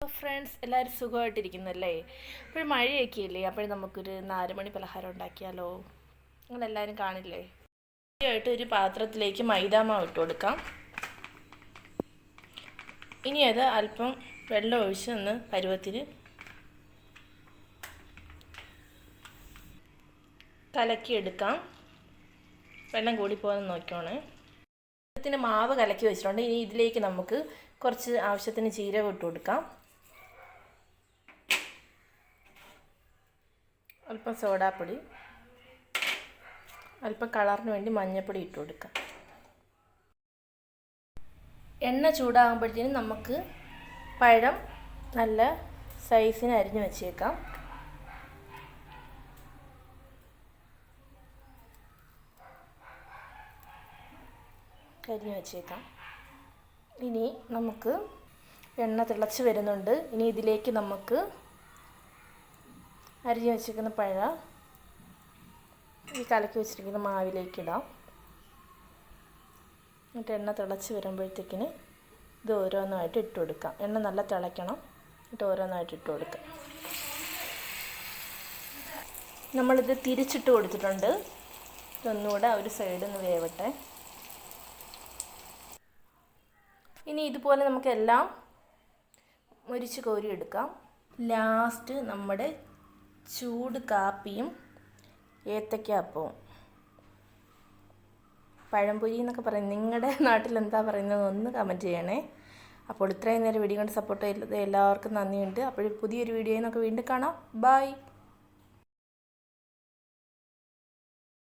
അപ്പോൾ ഫ്രണ്ട്സ് എല്ലാവരും സുഖമായിട്ടിരിക്കുന്നല്ലേ? അപ്പോൾ മഴയൊക്കെ ഇല്ലേ അപ്പോഴും നമുക്കൊരു നാലുമണി പലഹാരം ഉണ്ടാക്കിയാലോ? നിങ്ങളെല്ലാവരും കാണില്ലേ? ആയിട്ട് ഒരു പാത്രത്തിലേക്ക് മൈദാമാവ് ഇട്ട് കൊടുക്കാം. ഇനി അത് അല്പം വെള്ളം ഒഴിച്ച് ഒന്ന് പരുവത്തിന് കലക്കിയെടുക്കാം വെള്ളം കൂടി കൂടിപ്പോകാൻ നോക്കിയോണേ ത്തിന് മാവ് കലക്കി വെച്ചിട്ടുണ്ട്. ഇനി ഇതിലേക്ക് നമുക്ക് കുറച്ച് ആവശ്യത്തിന് ജീരകം ഇട്ട് കൊടുക്കാം. അല്പം സോഡാപ്പൊടി അല്പം കളറിന് വേണ്ടി മഞ്ഞൾപ്പൊടി ഇട്ട് കൊടുക്കാം. എണ്ണ ചൂടാകുമ്പോഴത്തേനും നമുക്ക് പഴം നല്ല സൈസിന് അരിഞ്ഞ് വെച്ചേക്കാം. അരിഞ്ഞ് വെച്ചേക്കാം. ഇനി നമുക്ക് എണ്ണ തിളച്ച് വരുന്നുണ്ട്. ഇനി ഇതിലേക്ക് നമുക്ക് അരിഞ്ഞ് വെച്ചിരിക്കുന്ന പഴ ഈ കലക്കി വെച്ചിരിക്കുന്ന മാവിലേക്ക് ഇടാം. എന്നിട്ട് എണ്ണ തിളച്ച് വരുമ്പോഴത്തേക്കിന് ഇത് ഓരോന്നായിട്ട് ഇട്ട് കൊടുക്കാം. എണ്ണ നല്ല തിളയ്ക്കണം. എന്നിട്ട് ഓരോന്നായിട്ട് ഇട്ട് കൊടുക്കാം. നമ്മളിത് തിരിച്ചിട്ട് കൊടുത്തിട്ടുണ്ട്. ഇതൊന്നുകൂടെ ഒരു സൈഡിൽ നിന്ന് വേവട്ടെ. ഇനി ഇതുപോലെ നമുക്കെല്ലാം മുരിച്ച് കോരി എടുക്കാം. ലാസ്റ്റ് നമ്മുടെ ചൂട് കാപ്പിയും ഏത്തയ്ക്ക അപ്പവും പഴംപൊരി എന്നൊക്കെ പറയും. നിങ്ങളുടെ നാട്ടിൽ എന്താ പറയുന്നത് ഒന്ന് കമന്റ് ചെയ്യണേ. അപ്പോൾ ഇത്രയും നേരം വീഡിയോ കൊണ്ട് സപ്പോർട്ട് ചെയ്തത് എല്ലാവർക്കും നന്ദിയുണ്ട്. അപ്പോൾ പുതിയൊരു വീഡിയോയിൽ നിന്നൊക്കെ വീണ്ടും കാണാം. ബൈ